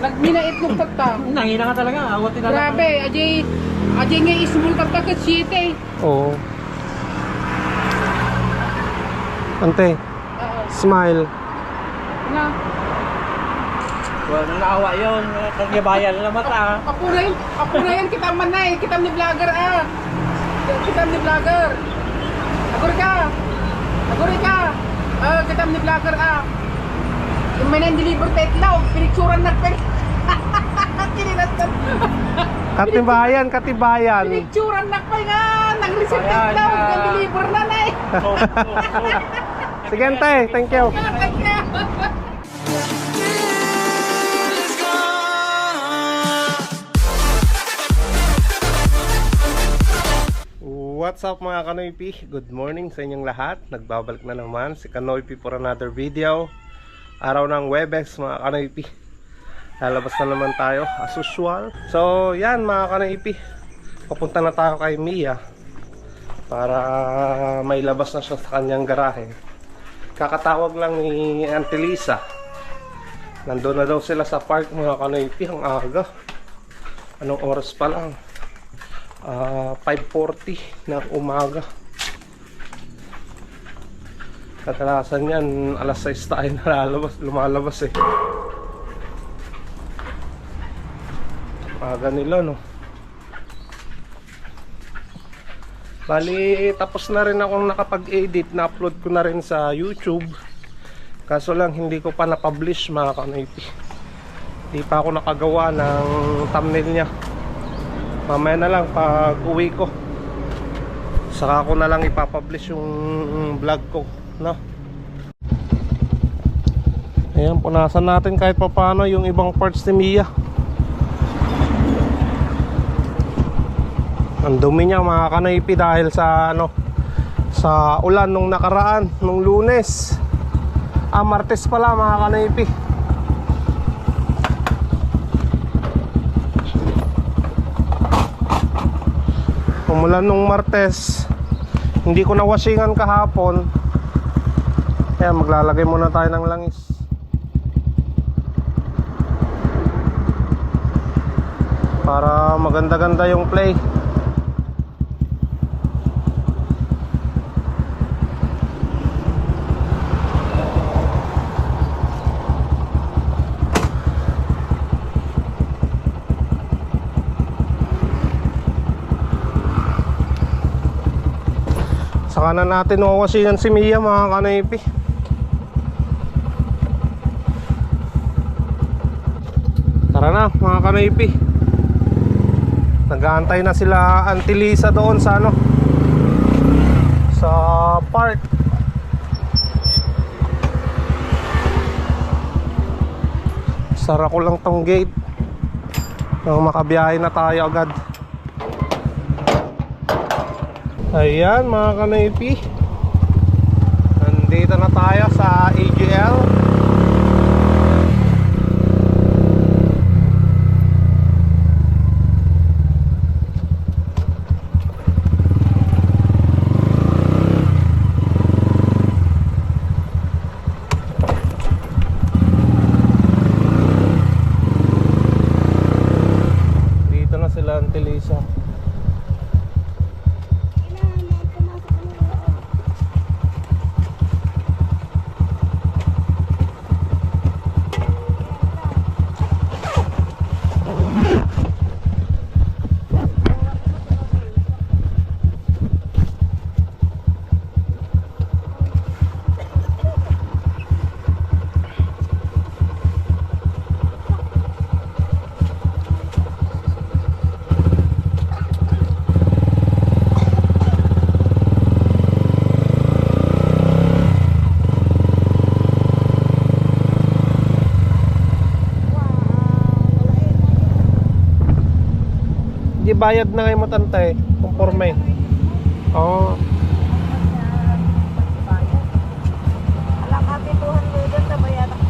Nagminait nung tata. Nangina ka talaga, awat na Grabe, ajay, ajay nga ismul tata ka siyete. Oo. Ante, Oo. smile. Na, Wala nang naawa yun, kagyabayan na mata. ako na yun, ako na yun, kita manay, kita ni vlogger ah. Kita ni vlogger. Agor ka. Agor ka. Ah, kita ni vlogger ah. Yung may nang-deliver tetlaw, pinicturan na pen. Kinilat na. Katibayan, katibayan. Pinicturan na pa nga, nang-receipt Ayan, tetlaw, ah. nang-deliver na na eh. Sige, ante, thank you. What's up mga Kanoypi? Good morning sa inyong lahat. Nagbabalik na naman si Kanoypi for another video. Araw ng Webex mga Kanoypi. Lalabas na naman tayo as usual. So yan mga Kanoypi. Papunta na tayo kay Mia para may labas na siya sa kanyang garahe. Kakatawag lang ni Auntie Lisa. Nandun na daw sila sa park mga Kanoypi ang aga. Anong oras pa lang? Ah, 5.40 ng umaga kadalasan yan alas 6 tayo nalalabas, lumalabas eh. Aga nila no? Bali tapos na rin akong nakapag-edit na-upload ko na rin sa YouTube. Kaso lang hindi ko pa na-publish mga kanoipi hindi pa ako nakagawa ng thumbnail niya. Mamaya na lang pag uwi ko. Saka ko na lang ipapublish yung vlog ko no ayan punasan natin kahit pa paano yung ibang parts ni Mia ang dumi niya mga kanaypi dahil sa ano sa ulan nung nakaraan nung lunes ah martes pala mga kanaypi Umulan nung Martes. Hindi ko na washingan kahapon. Kaya maglalagay muna tayo ng langis. Para maganda-ganda yung play. Saka na natin wawasingan si Mia mga kanaypi. Na mga kanaypi. Nag-aantay na sila Auntie Lisa doon sa ano sa park. Sara ko lang tong gate. Nang makabiyahe na tayo agad. Ayan mga kanaypi Nandito na tayo sa AGL Dito na sila Auntie Lisa Di bayad na kayo Oo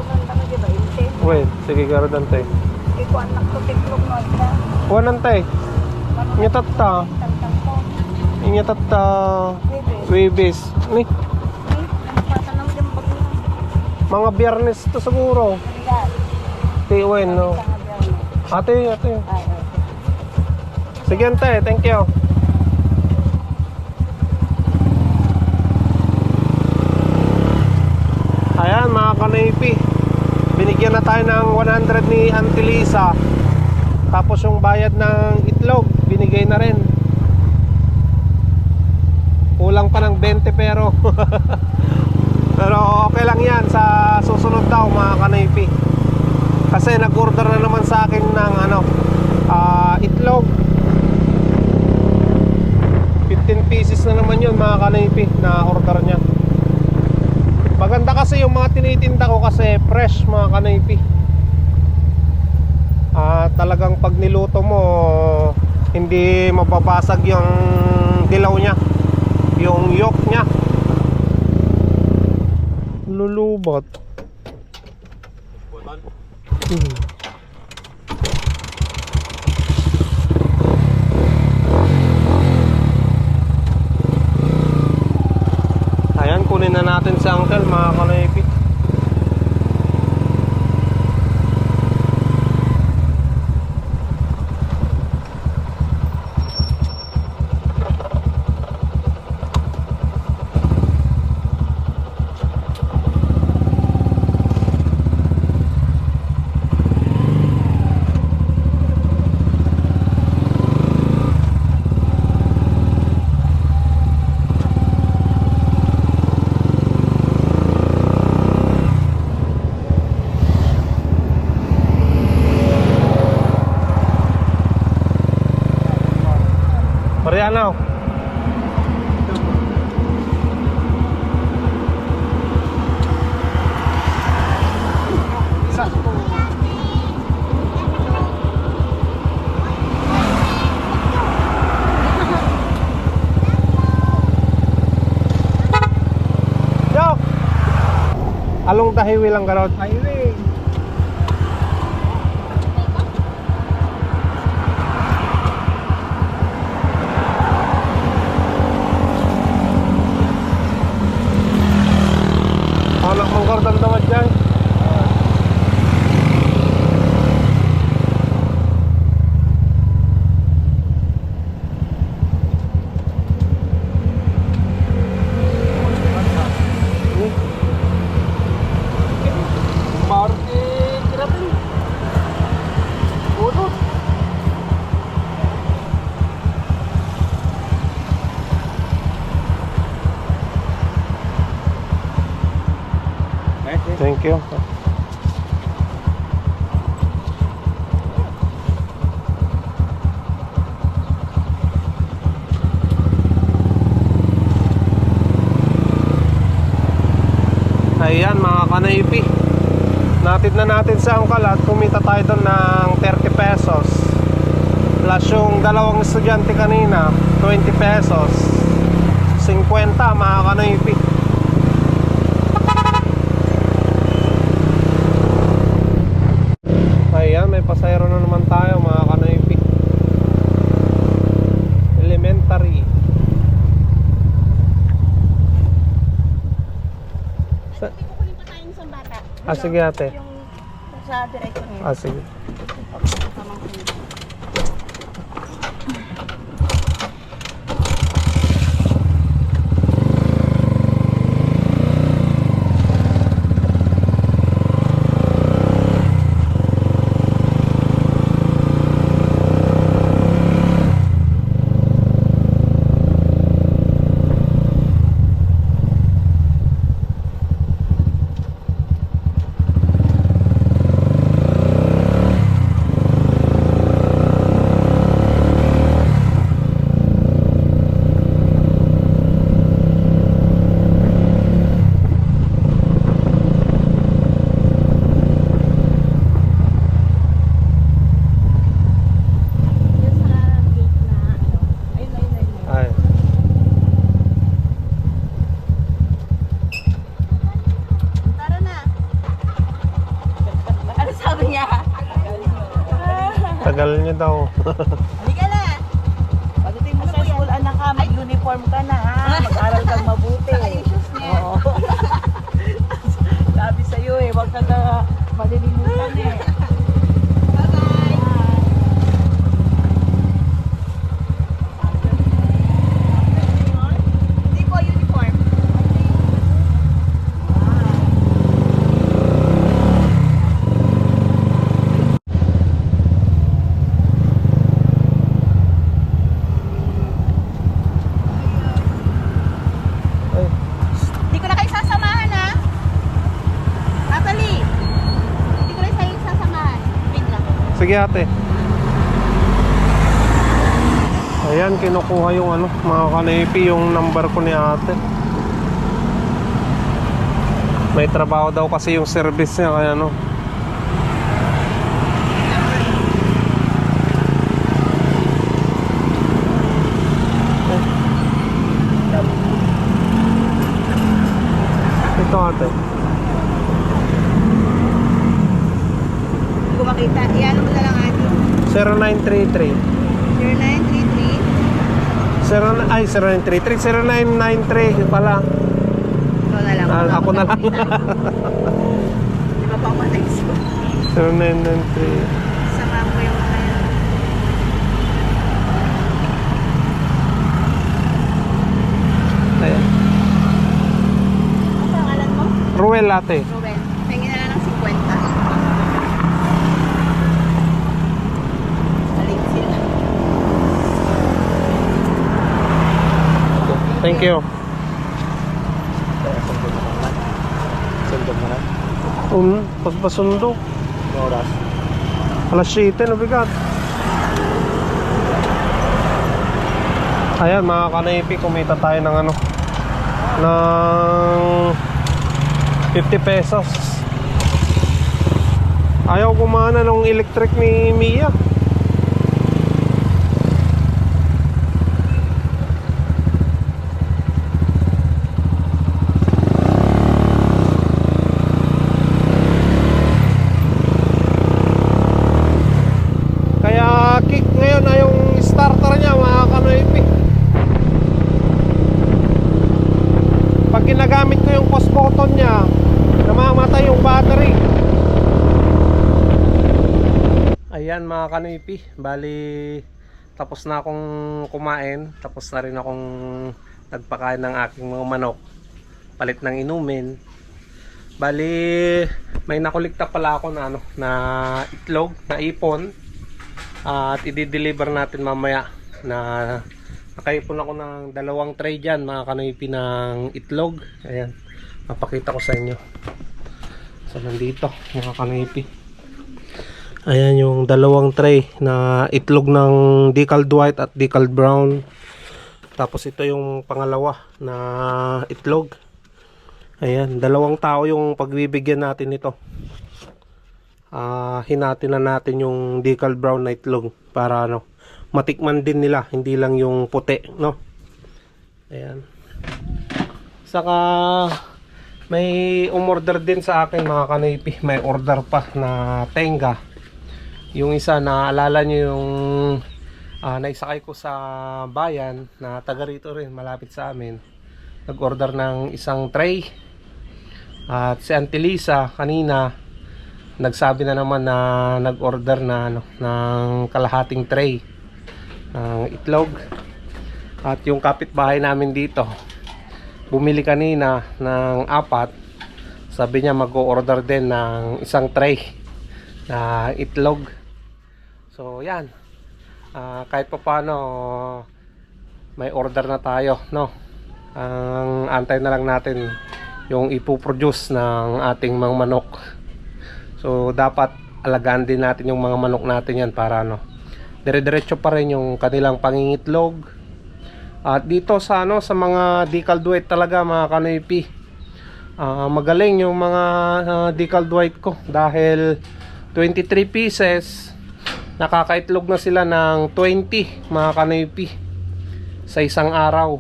mo tanong, di ba? Inte. Wait, sige garo dante Ikuan na ko tiklong mo na. Wanantay Nyatat ta. Inyatat ta. Webis Ni Mga biyernes to siguro. Tiwen no Ate, ate. Ay. Sige, ante. Thank you. Ayan, mga kanaypi. Binigyan na tayo ng 100 ni Auntie Lisa. Tapos yung bayad ng itlog, binigay na rin. Kulang pa ng 20 pero Pero okay lang yan sa susunod daw mga kanaypi Kasi nag-order na naman sa akin ng ano ah, Itlog 15 pieces na naman yun mga kanaypi na order niya Maganda kasi yung mga tinitinda ko kasi fresh mga kanaypi. Ah, talagang pag niluto mo hindi mababasag yung dilaw niya yung yolk niya. Lulubot Hmm. The highway lang garot. Highway. Anak mong kardan damat sa Angkal at kumita tayo doon ng 30 pesos Plus yung dalawang estudyante kanina 20 pesos 50 mga kanaypi Ayan, may pasayro na naman tayo mga kanaypi. Elementary. Sa, ah, sige ate. Yung sa. Ah, sige. Sige ate. Ayan, kinukuha yung ano, mga kanepi, yung number ko ni ate. May trabaho daw kasi yung service niya, kaya ano. Ito ate. Hindi ko makita. Iyan mo na lang ate. 0933. 0933. Zero, ay, 0933. 0993 yun pala. Ikaw na lang. Ah, ako na lang. Di ba pa ako next? 0993. Sama ko yung mga yan. Ayan. Ang pangalan mo? Ruel ate. Ruben. Tingin na lang ng 50. Galing sila. Thank you. Sundo mo na. Um, pagpasundo. Oras. Alas 7, nabigat. Ayan, mga kanaypi, kumita tayo ng ano, ng 50 pesos. Ayaw kumana ng electric ni Mia. Kaya kick ngayon na yung starter niya mga kanoipi. Pag ginagamit ko yung post button niya, namamatay yung battery. Ayan mga kanoipi, bali tapos na akong kumain, tapos na rin akong nagpakain ng aking mga manok. Palit ng inumin. Bali may nakulikta pala ako na ano na itlog, na ipon. At i-deliver natin mamaya na nakaipon ako ng dalawang tray dyan mga kanoypi ng itlog. Ayan. Mapakita ko sa inyo. So nandito mga kanoypi ayan yung dalawang tray na itlog ng decaled white at decaled brown. Tapos ito yung pangalawa na itlog. Ayan dalawang tao yung pagbibigyan natin nito ah hinati na natin yung decal brown na itlog para ano matikman din nila hindi lang yung puti no? Ayan. Saka may umorder din sa akin mga kanipi may order pa na tenga yung isa naalala nyo yung ah, naisakay ko sa bayan na taga rito rin malapit sa amin. Nag order ng isang tray. At si Auntie Lisa kanina nagsabi na naman na nag-order na ano, ng kalahating tray ng itlog. At yung kapitbahay namin dito bumili kanina ng apat. Sabi niya mag-order din ng isang tray na itlog so yan Ah, kahit pa paano may order na tayo no ang antay na lang natin yung ipoproduce ng ating mga manok So dapat alagaan din natin yung mga manok natin yan para ano dire-diretso pa rin yung kanilang pangingitlog. At dito sa ano sa mga decal white talaga mga kanoypi. ah, magaling yung mga uh, decal white ko dahil 23 pieces nakakaitlog na sila ng 20 mga kanoypi sa isang araw.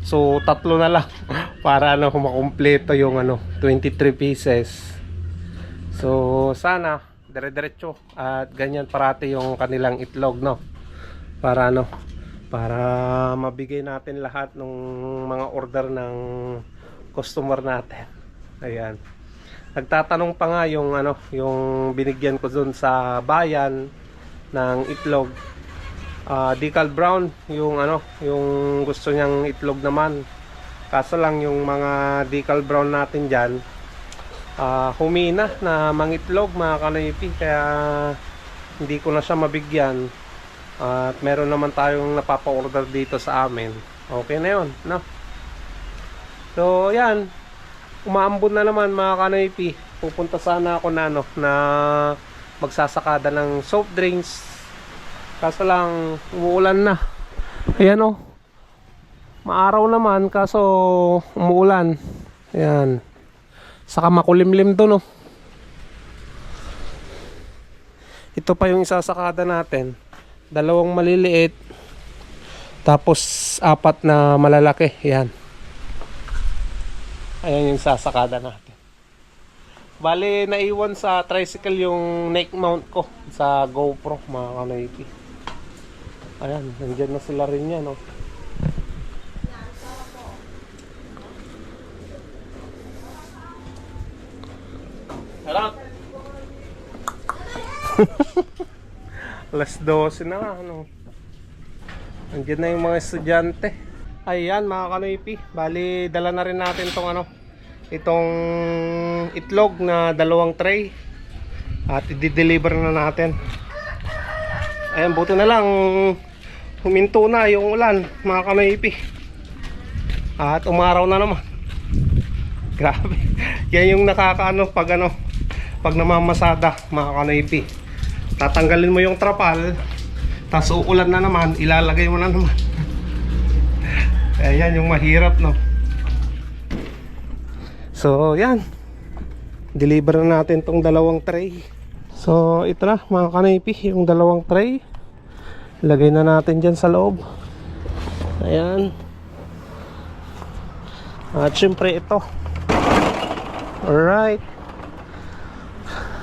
So tatlo na lang para ano makumpleto yung ano 23 pieces. So sana dire-diretso at ganyan parati yung kanilang itlog no. Para ano para mabigay natin lahat ng mga order ng customer natin. Ayan. Nagtatanong pa nga yung ano, yung binigyan ko doon sa bayan ng itlog. Ah, decal brown yung ano, yung gusto niyang itlog naman. Kaso lang yung mga decal brown natin diyan ah humina na mangitlog mga kanoypi kaya hindi ko na siya mabigyan at meron naman tayong napapa-order dito sa amin okay na yun no? so yan umaambon na naman mga kanoypi pupunta sana ako na ano na magsasakada ng soft drinks. Kaso lang, umuulan na. Ayan o. Maaraw naman, kaso umuulan. Ayan. Saka makulimlim doon o. Ito pa yung isasakada natin. Dalawang maliliit. Tapos apat na malalaki. Ayan. Ayan yung sasakada natin. Bali, naiwan sa tricycle yung neck mount ko sa GoPro, mga kanoipi. Ayan, nandyan na sila rin yan, oh. Harap! Alas 12 na, ano. Nandiyan na yung mga estudyante. Ayan, mga kanoipi. Bali, dala na rin natin tong ano, itong itlog na dalawang tray. At i-deliver na natin. Ayan, buti na lang huminto na yung ulan, mga kanoipi. At umaraw na naman. Grabe. Yan yung nakakaano pag ano, pag namamasada, mga kanoipi. Tatanggalin mo yung trapal, tapos uulan na naman, ilalagay mo na naman. Ayan yung mahirap, no? So, yan. Deliver na natin tong dalawang tray. So, ito na, mga kanipi, yung dalawang tray. Lagay na natin dyan sa loob. Ayan. At syempre ito. Alright.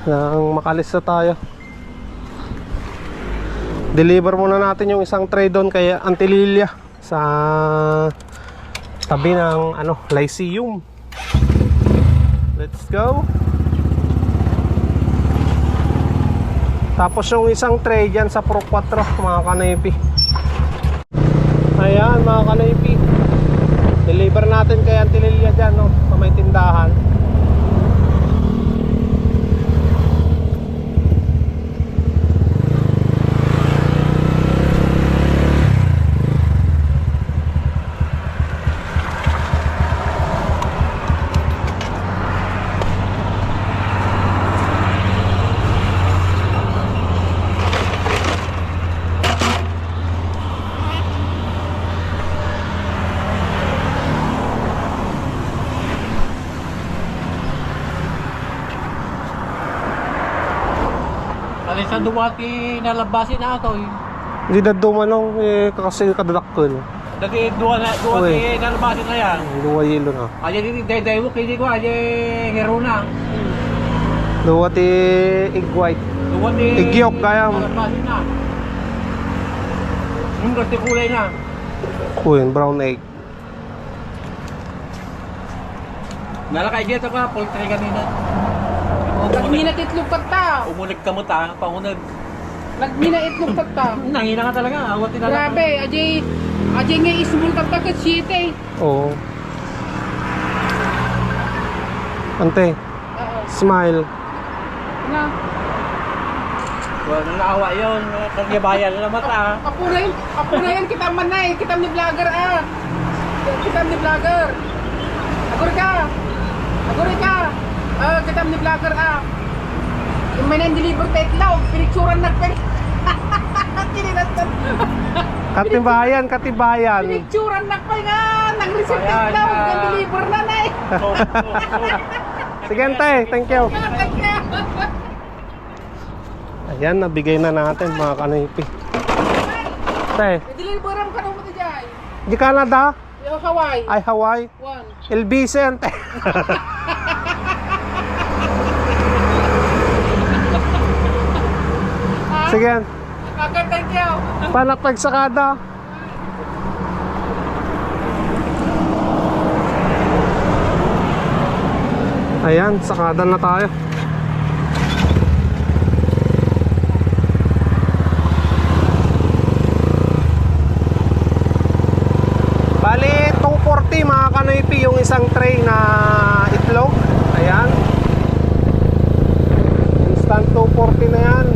Nang makalis na tayo. Deliver muna natin yung isang tray doon kay Antililia sa tabi ng ano, Lyceum. Let's go. Tapos yung isang tray dyan sa Pro 4 mga kanipi. Ayan mga kanipi. Deliver natin kay Antililia dyan no, sa may tindahan. Alin sa duwati nalabasin na ito eh. Hindi na dumanong eh, kasi kadadakkel. Dagi duwa na Uy. duwati nalabasin na yan. Luwa yelo na. Aja di day day mo kini ko aja hero na. Luwa ti igway. Duwati Igyok, kaya mo. Nalabasin na. Yung kasi kulay na. Uy, brown egg. Nalakay dito ka, poultry kanina. Nagmina itlog ka ta. Umunig ka mo ta, pangunag. Nagmina itlog ka ta. Nangina ka talaga, awat na Grabe, ajay, ajay nga ismul ka ta ka siyete. Oo. Ante, smile. Na, Wala naawa yun, kagyabayan na mata. kapunayan, kapunayan kita man na eh. Kitam ni vlogger ah. Kitam ni vlogger. Agor ka. Agor ka. Ah, kitam ni vlogger ah. Yung may nang-deliver pa itlog, pinicturan na pa. Kininatan. Katibayan, katibayan. Pinicturan na pa nga. Nang-receipt Ayan, itlog, ah. nang-deliver na na eh. Sige, ante, thank you. Ayan, nabigay na natin mga kanipi. Te, Deliveran ka naman ito dyan. di Canada? Hawaii. Ay, Hawaii. One. LBC, ante. Sige, Okay, thank you. panapag sakada. Ayan, sakada na tayo. Bali, 240 mga kanoypi yung isang tray na itlog. Ayan. Instant 240 na yan.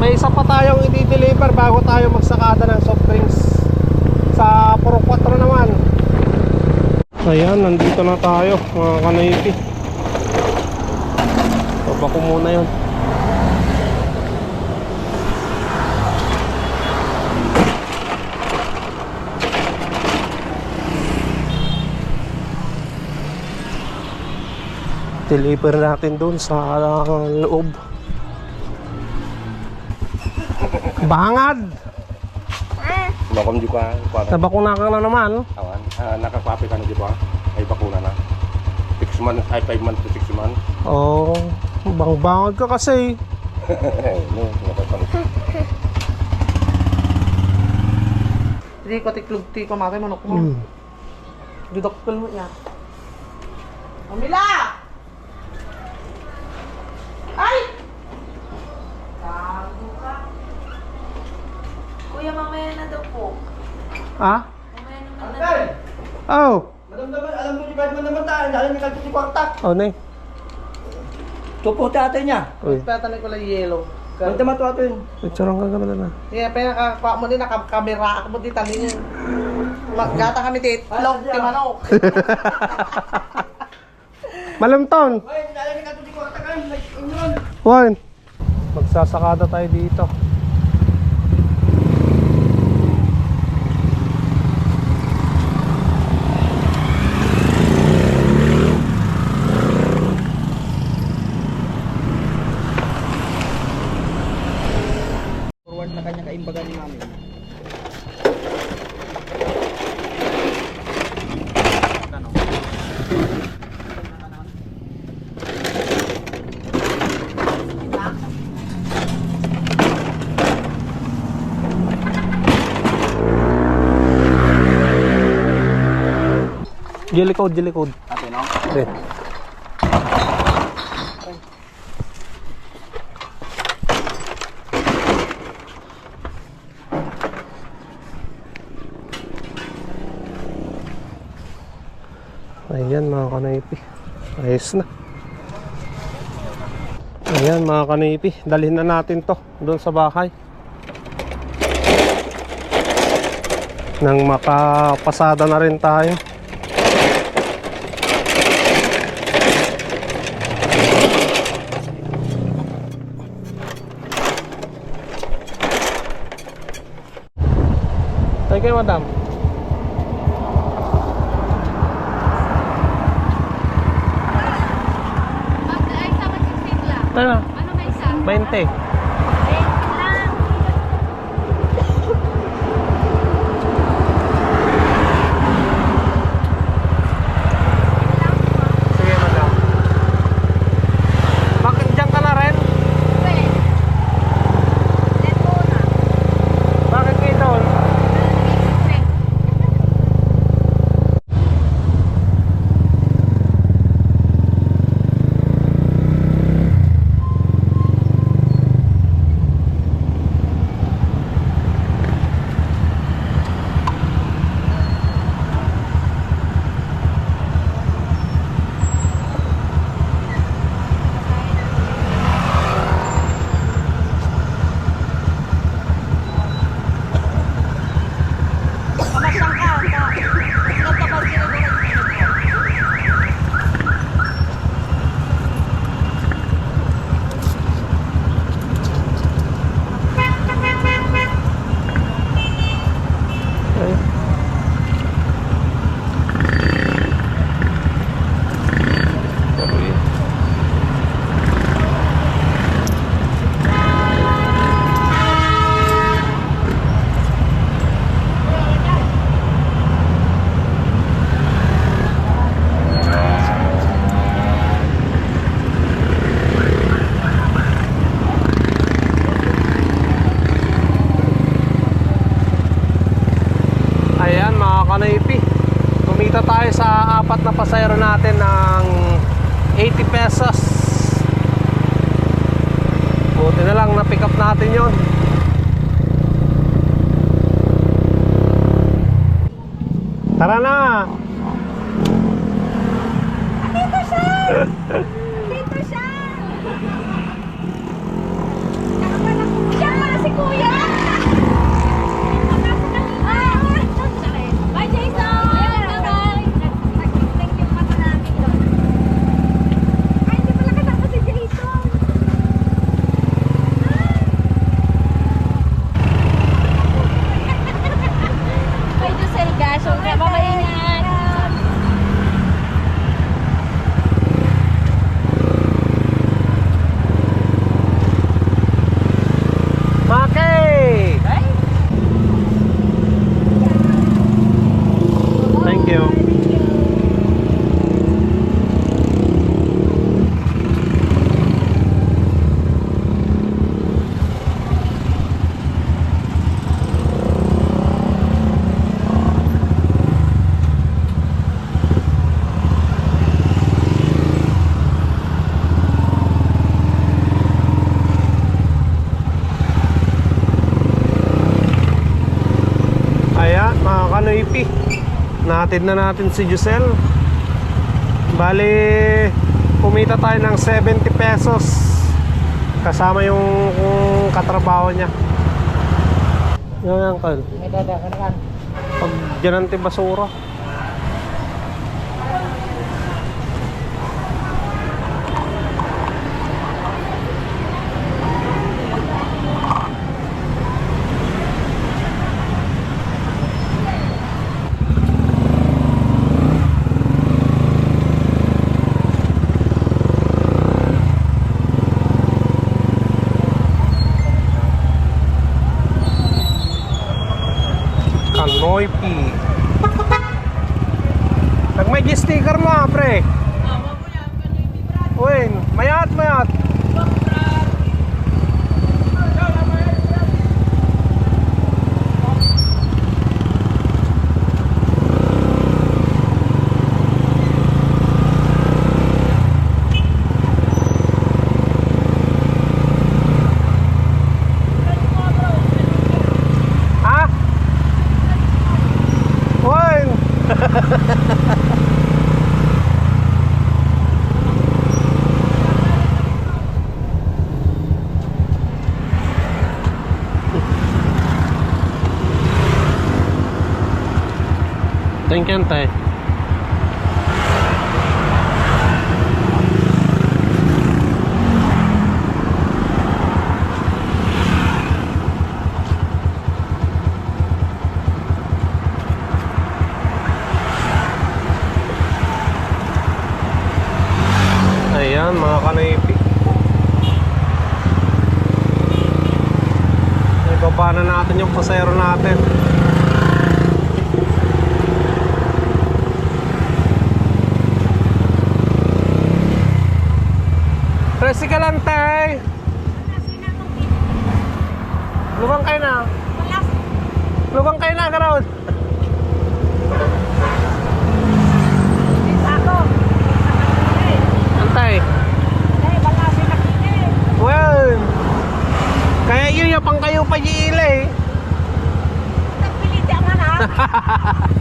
May isa pa tayong i-deliver bago tayo magsakada ng soft drinks sa Puro 4 naman. Ayan, nandito na tayo mga kanoypi. Baba ko muna yun. Deliver natin doon sa loob. Bangad! Bakom di ba? Nabakuna ka na naman. Awan. Ah, nakakwapi ka na di ba? Ay bakuna na. 6 months, ay 5 months to 6 months. Oo. Oh, bang bangad ka kasi. no, nakapan. Hindi ko tiklog ti ko matay manok mo. Hmm. Dudokpel mo niya. Mamila! Ay! Gago ka. Kuya, mamaya na daw po. Ha? Mamaya naman na. Oh. Madam naman, alam mo, di ba mo naman tayo, dahil may kalpiti kwarta. Oh, nay. Tupo sa atin niya. Uy. Patanay ko lang yellow. Ang tama to atin. Picturean ka gano'n na. Yeah, pero nakakuha mo din, nakakamera ako mo din talingin. Maggata kami titlog, ti manok. Malamton! Ay, dahil may kalpiti kwarta ka, may inyon. Juan! Magsasakada tayo dito. Kaimbagan ni mami. Jelly code, jelly code. Ate, no? Okay. Ayan mga kanaypi. Ayos na. Ayan mga kanaypi. Dalhin na natin to doon sa bahay. Nang makapasada na rin tayo. Tayo kayo madam. Ano? Ano na isa? 20. 20 lang. Sige madam. Bakit dyan ka na rin? Wait. Let go na. Bakit kayo doon? Wait. Kamasang ka. Nagkapal sila doon. Ay. Ayan mga kanaypi Kumita tayo sa apat na pasayro natin ng 80 pesos Buti na lang na pick up natin yon. Tara na! Dito siya! Dito siya! Diyan pala si Kuya! Bye, Jason! Bye! Thank you pa namin doon. Ay, hindi pala kasama si Jason. kanoypi. Natin na natin si Giselle. Bali, kumita tayo ng 70 pesos. Kasama yung, yung katrabaho niya. Yan, uncle. May dadakan kan. Pag dyan ang basura. Kanoypi. Nag may sticker mo ah, pre. Uy, mayat, mayat. Ha? Uy, You, Antay. Ayan, mga kanipi. Ibaba na natin yung pasero natin. Presi ka lang, tay. Lubang kayo na. Lubang kayo na. Ako. Antay. Well, kaya yun yung pang kayo pa eh. Nagpilit